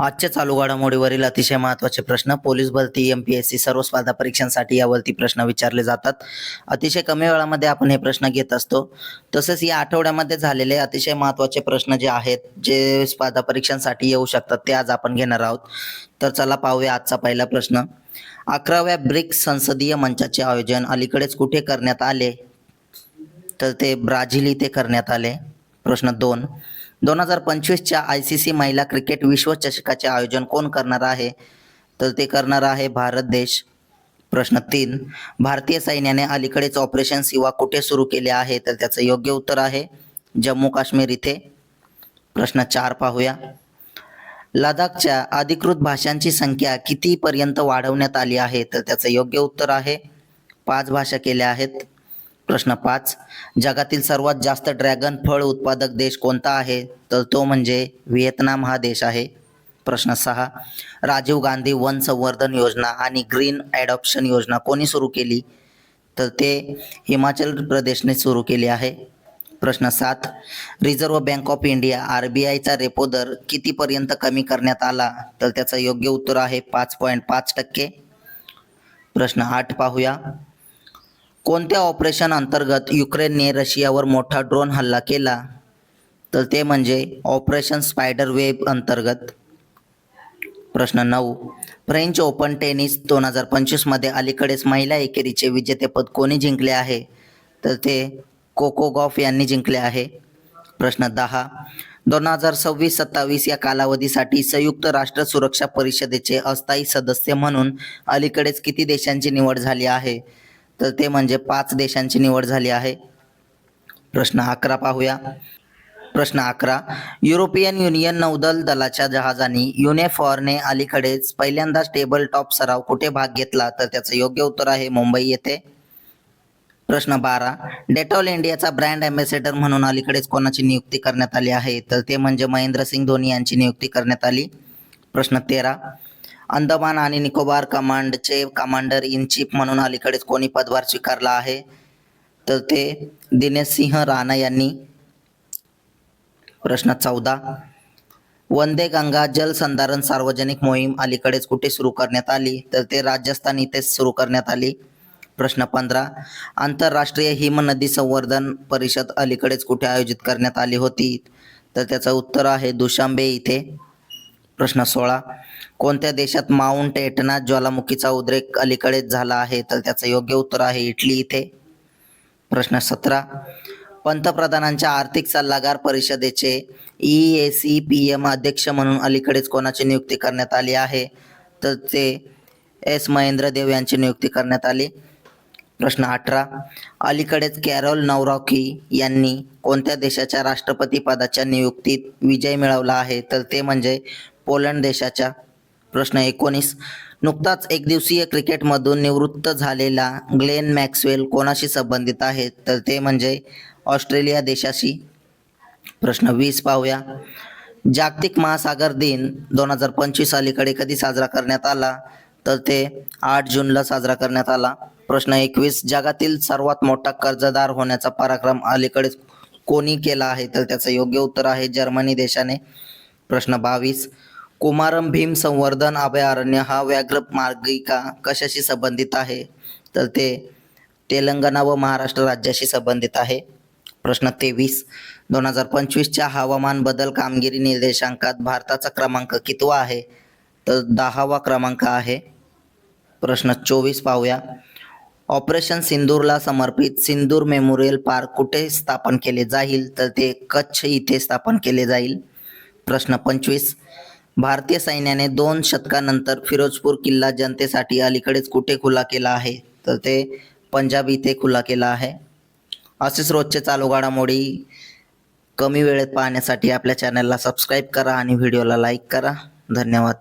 आजच्या चालू घडामोडीवरील अतिशय महत्त्वाचे प्रश्न पोलीस भरती एम पी एस सी सर्व स्पर्धा परीक्षांसाठी यावरती प्रश्न विचारले जातात. अतिशय कमी वेळामध्ये आपण हे प्रश्न घेत असतो. तसेच या आठवड्यामध्ये झालेले अतिशय महत्त्वाचे प्रश्न जे आहेत जे स्पर्धा परीक्षांसाठी येऊ शकतात ते आज आपण घेणार आहोत. तर चला पाहूया आजचा पहिला प्रश्न. अकराव्या ब्रिक्स संसदीय मंचाचे आयोजन अलीकडेच कुठे करण्यात आले? तर ते ब्राझील इथे करण्यात आले. प्रश्न दोन. दोन हजार पंचवीसच्या आय सी सी महिला क्रिकेट विश्वचषकाचे आयोजन कोण करणार आहे? तर ते करणार आहे भारत देश. प्रश्न तीन भारतीय सैन्याने अलीकडेच ऑपरेशन सिवा कुठे सुरू केले आहे? तर त्याचं योग्य उत्तर आहे जम्मू काश्मीर इथे. प्रश्न चार पाहूया. लडाखच्या अधिकृत भाषांची संख्या कितीपर्यंत वाढवण्यात आली आहे? तर त्याचं योग्य उत्तर आहे पाच भाषा केल्या आहेत. प्रश्न पाच. जगातील सर्वात जास्त ड्रॅगन फळ उत्पादक देश कोणता आहे? तर तो म्हणजे व्हिएतनाम हा देश आहे. प्रश्न सहा. राजीव गांधी वन संवर्धन योजना आणि ग्रीन ॲडॉप्शन योजना कोणी सुरू केली? तर ते हिमाचल प्रदेशने सुरू केली आहे. प्रश्न सात. Reserve Bank of India R B आयचा रेपो दर कितीपर्यंत कमी करण्यात आला? तर त्याचं योग्य उत्तर आहे पाच पॉईंट पाच टक्के. प्रश्न आठ पाहूया. कोणत्या ऑपरेशन अंतर्गत युक्रेनने रशियावर मोठा ड्रोन हल्ला केला? तर ते म्हणजे ऑपरेशन स्पायडर वेब अंतर्गत. प्रश्न नऊ. फ्रेंच ओपन टेनिस दोन हजार पंचवीसमध्ये अलीकडेच महिला एकेरीचे विजेतेपद कोणी जिंकले आहे? तर ते कोको गॉफ यांनी जिंकले आहे. प्रश्न दहा. दोन हजार सव्वीस सत्तावीस या कालावधीसाठी संयुक्त राष्ट्र सुरक्षा परिषदेचे अस्थायी सदस्य म्हणून अलीकडेच किती देशांची निवड झाली आहे? तर ते म्हणजे पाच देशांची निवड झाली आहे. प्रश्न अकरा पाहूया. प्रश्न अकरा. युरोपियन युनियन नौदल दलाच्या जहाजांनी युनेफॉरने अलीकडेच पहिल्यांदाच टेबल टॉप सराव कुठे भाग घेतला तर त्याचं योग्य उत्तर आहे मुंबई येथे. प्रश्न बारा. डेटॉल इंडियाचा ब्रँड अँबॅसेडर म्हणून अलीकडेच कोणाची नियुक्ती करण्यात आली आहे? तर ते म्हणजे महेंद्रसिंग धोनी यांची नियुक्ती करण्यात आली. प्रश्न तेरा. अंदमान आणि निकोबार कमांडचे कमांडर इन चीफ म्हणून अलीकडेच कोणी पदभार स्वीकारला आहे? तर ते दिनेश सिंह राणा यांनी. प्रश्न चौदा. वंदे गंगा जलसंधारण सार्वजनिक मोहीम अलीकडेच कुठे सुरू करण्यात आली? तर ते राजस्थान इथेच सुरू करण्यात आली. प्रश्न पंधरा. आंतरराष्ट्रीय हिम नदी संवर्धन परिषद अलीकडेच कुठे आयोजित करण्यात आली होती? तर त्याचं उत्तर आहे दुशांबे इथे. प्रश्न सोळा. कोणत्या देशात माउंट एटना ज्वालामुखीचा उद्रेक अलीकडेच झाला आहे? तर त्याचं योग्य उत्तर आहे इटली इथे. प्रश्न सतरा. पंतप्रधानांच्या आर्थिक सल्लागार परिषदेचे E A C P M अध्यक्ष म्हणून अलीकडेच कोणाची नियुक्ती करण्यात आली आहे? तर ते एस महेंद्र देव यांची नियुक्ती करण्यात आली. प्रश्न अठरा. अलीकडेच कॅरोल नवरॉकी यांनी कोणत्या देशाच्या राष्ट्रपती पदाच्या नियुक्तीत विजय मिळवला आहे? तर ते म्हणजे पोलंड देशाच्या प्रश्न एकोणीस. नुकताच एकदिवसीय क्रिकेटमधून निवृत्त झालेला ग्लेन मॅक्सवेल कोणाशी संबंधित आहे? तर ते म्हणजे ऑस्ट्रेलिया देशाशी प्रश्न वीस पाहूया. जागतिक महासागर दिन दोन हजार पंचवीस अलीकडे कधी साजरा करण्यात आला? तर ते आठ जूनला साजरा करण्यात आला. प्रश्न एकवीस. जगातील सर्वात मोठा कर्जदार होण्याचा पराक्रम अलीकडे कोणी केला आहे? तर त्याचं योग्य उत्तर आहे जर्मनी देशाने. प्रश्न बावीस. कुमारम भीम संवर्धन अभयारण्य हा व्याघ्र मार्गिका कशाशी संबंधित आहे? तर ते तेलंगणा व महाराष्ट्र राज्याशी संबंधित आहे. प्रश्न तेवीस. दोन हजार पंचवीसच्या हवामान बदल कामगिरी निर्देशांकात भारताचा क्रमांक कितवा आहे? तर दहावा क्रमांक आहे. प्रश्न चोवीस पाहूया. ऑपरेशन सिंदूरला समर्पित सिंदूर मेमोरियल पार्क कुठे स्थापन केले जाईल? तर ते कच्छ इथे स्थापन केले जाईल. प्रश्न पंचवीस. भारतीय सैन्याने दोन शतकानंतर फिरोजपूर किल्ला जनतेसाठी अलीकडेच कुठे खुला केला आहे? तर ते पंजाब इथे खुला केला आहे. असेच रोजचे चालू घडामोडी कमी वेळेत पाहण्यासाठी आपल्या चॅनलला सबस्क्राईब करा आणि व्हिडिओला लाईक करा. धन्यवाद.